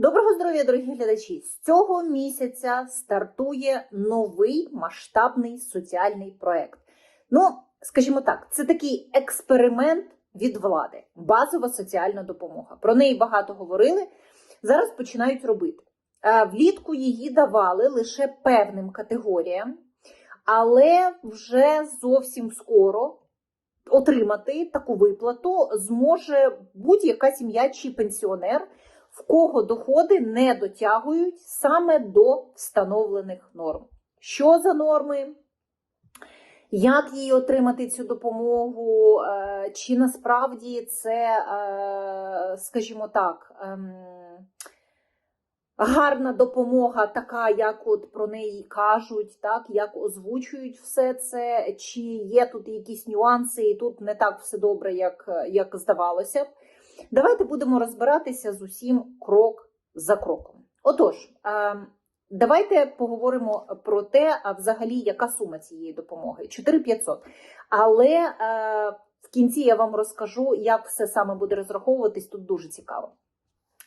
Доброго здоров'я, дорогі глядачі! З цього місяця стартує новий масштабний соціальний проект. Ну, скажімо так, це такий експеримент від влади, базова соціальна допомога. Про неї багато говорили. Зараз починають робити. Е, Влітку її давали лише певним категоріям, але вже зовсім скоро отримати таку виплату зможе будь-яка сім'я чи пенсіонер в кого доходи не дотягують саме до встановлених норм. Що за норми? Як їй отримати цю допомогу? Е, Чи насправді це, е, скажімо так, ем, гарна допомога, така, як от про неї кажуть, так, як озвучують все це, чи є тут якісь нюанси, і тут не так все добре, як, як здавалося б. Давайте будемо розбиратися з усім крок за кроком. Отож, давайте поговоримо про те, а взагалі, яка сума цієї допомоги 4500. Але в кінці я вам розкажу, як все саме буде розраховуватись. Тут дуже цікаво.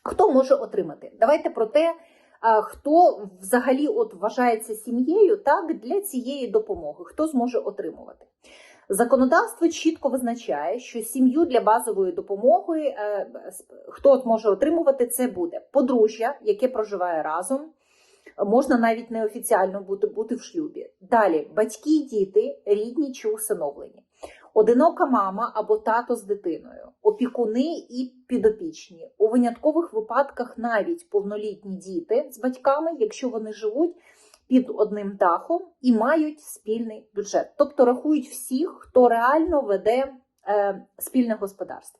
Хто може отримати? Давайте про те, хто взагалі от вважається сім'єю так, для цієї допомоги, хто зможе отримувати. Законодавство чітко визначає, що сім'ю для базової допомоги е, хто може отримувати, це буде подружжя, яке проживає разом. Можна навіть неофіціально бути, бути в шлюбі. Далі батьки, діти, рідні чи усиновлені, одинока мама або тато з дитиною, опікуни і підопічні. У виняткових випадках навіть повнолітні діти з батьками, якщо вони живуть під одним дахом і мають спільний бюджет. Тобто рахують всіх, хто реально веде е, спільне господарство.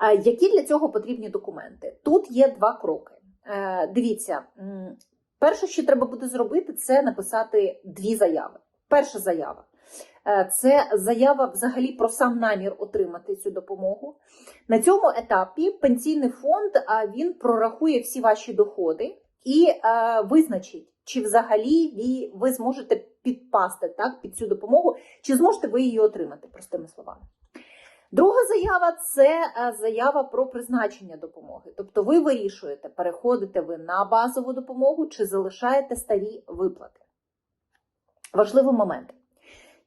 Е, які для цього потрібні документи? Тут є два кроки. Е, дивіться, перше, що треба буде зробити, це написати дві заяви. Перша заява. Це заява взагалі про сам намір отримати цю допомогу. На цьому етапі пенсійний фонд він прорахує всі ваші доходи і е, визначить, чи взагалі ви, ви зможете підпасти так, під цю допомогу, чи зможете ви її отримати, простими словами. Друга заява це е, заява про призначення допомоги. Тобто ви вирішуєте, переходите ви на базову допомогу чи залишаєте старі виплати. Важливий момент.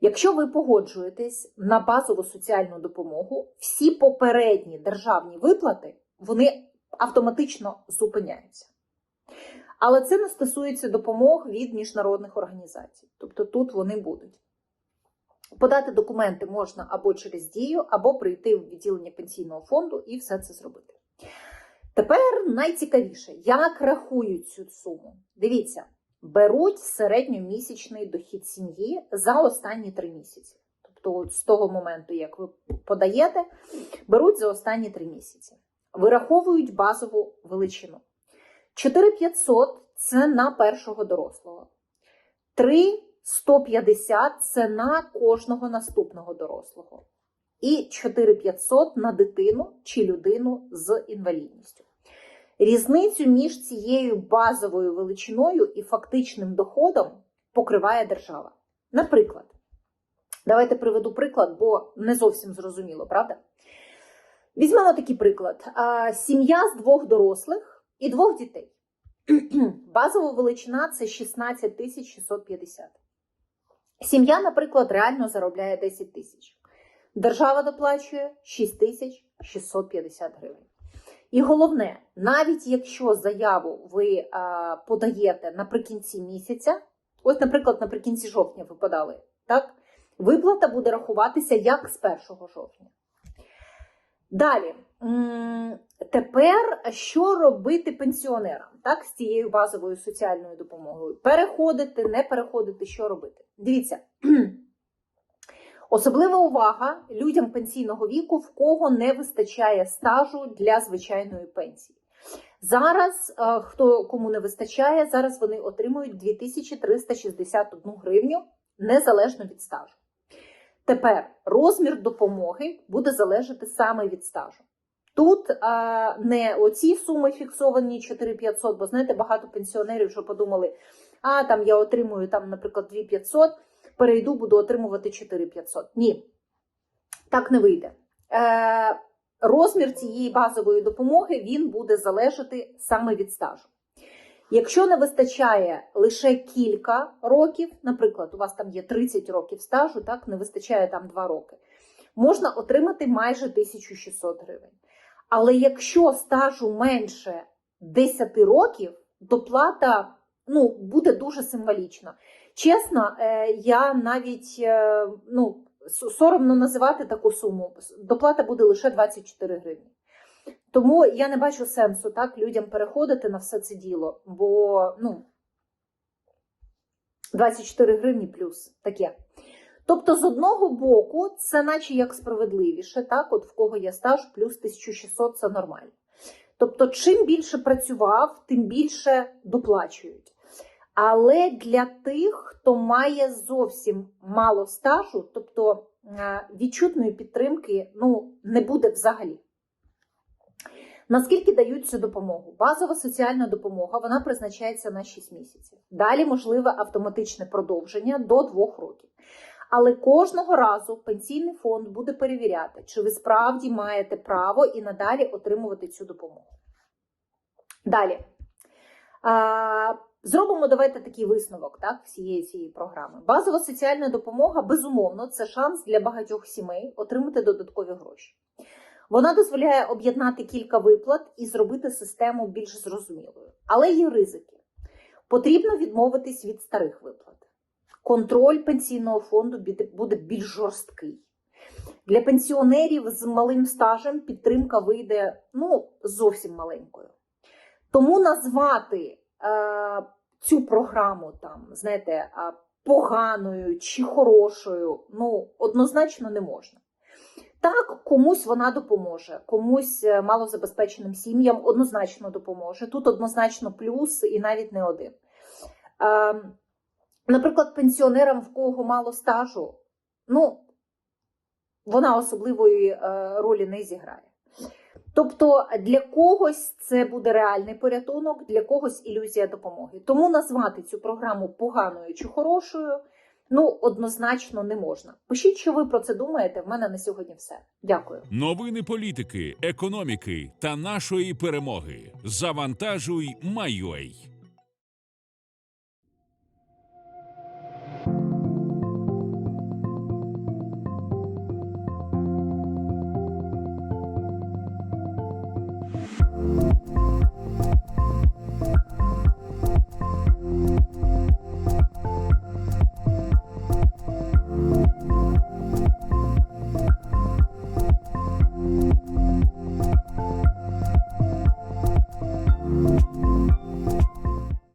Якщо ви погоджуєтесь на базову соціальну допомогу, всі попередні державні виплати вони автоматично зупиняються. Але це не стосується допомог від міжнародних організацій. Тобто тут вони будуть. Подати документи можна або через дію, або прийти в відділення пенсійного фонду і все це зробити. Тепер найцікавіше, як рахують цю суму. Дивіться, беруть середньомісячний дохід сім'ї за останні три місяці. Тобто, з того моменту, як ви подаєте, беруть за останні три місяці. Вираховують базову величину. 4500 це на першого дорослого. 3150 це на кожного наступного дорослого. І 4500 на дитину чи людину з інвалідністю. Різницю між цією базовою величиною і фактичним доходом покриває держава. Наприклад, давайте приведу приклад, бо не зовсім зрозуміло, правда? Візьмемо такий приклад: сім'я з двох дорослих і двох дітей. Базова величина це 16 тисяч 650. Сім'я, наприклад, реально заробляє 10 тисяч. Держава доплачує 6 тисяч 650 гривень. І головне, навіть якщо заяву ви а, подаєте наприкінці місяця, ось, наприклад, наприкінці жовтня ви подали, так? Виплата буде рахуватися як з 1 жовтня. Далі, тепер що робити пенсіонерам так, з цією базовою соціальною допомогою? Переходити, не переходити, що робити? Дивіться, особлива увага людям пенсійного віку, в кого не вистачає стажу для звичайної пенсії. Зараз, хто кому не вистачає, зараз вони отримують 2361 гривню незалежно від стажу. Тепер розмір допомоги буде залежати саме від стажу. Тут а, не оці суми фіксовані 4500, бо знаєте, багато пенсіонерів вже подумали, а там я отримую, там, наприклад, 2500, перейду, буду отримувати 4500. Ні, так не вийде. Е, розмір цієї базової допомоги він буде залежати саме від стажу. Якщо не вистачає лише кілька років, наприклад, у вас там є 30 років стажу, так не вистачає там 2 роки, можна отримати майже 1600 гривень. Але якщо стажу менше 10 років, доплата ну, буде дуже символічна. Чесно, е, я навіть е, ну, соромно називати таку суму. Доплата буде лише 24 гривні. Тому я не бачу сенсу так людям переходити на все це діло, бо ну, 24 гривні плюс таке. Тобто, з одного боку, це наче як справедливіше, так, от в кого є стаж, плюс 1600 це нормально. Тобто, чим більше працював, тим більше доплачують. Але для тих, хто має зовсім мало стажу, тобто е, відчутної підтримки ну, не буде взагалі. Наскільки дають цю допомогу? Базова соціальна допомога вона призначається на 6 місяців. Далі можливе автоматичне продовження до 2 років. Але кожного разу пенсійний фонд буде перевіряти, чи ви справді маєте право і надалі отримувати цю допомогу. Далі. Зробимо давайте такий висновок так, всієї цієї програми. Базова соціальна допомога, безумовно, це шанс для багатьох сімей отримати додаткові гроші. Вона дозволяє об'єднати кілька виплат і зробити систему більш зрозумілою. Але є ризики. Потрібно відмовитись від старих виплат. Контроль пенсійного фонду буде більш жорсткий. Для пенсіонерів з малим стажем підтримка вийде ну, зовсім маленькою. Тому назвати е, цю програму там, знаєте, е, поганою чи хорошою, ну, однозначно не можна. Так, комусь вона допоможе, комусь е, малозабезпеченим сім'ям однозначно допоможе. Тут однозначно плюс і навіть не один. Е, наприклад, пенсіонерам, в кого мало стажу, ну, вона особливої е, ролі не зіграє. Тобто для когось це буде реальний порятунок, для когось ілюзія допомоги. Тому назвати цю програму поганою чи хорошою ну однозначно не можна. Пишіть, що ви про це думаєте. В мене на сьогодні все. Дякую. Новини політики, економіки та нашої перемоги. Завантажуй, Майой.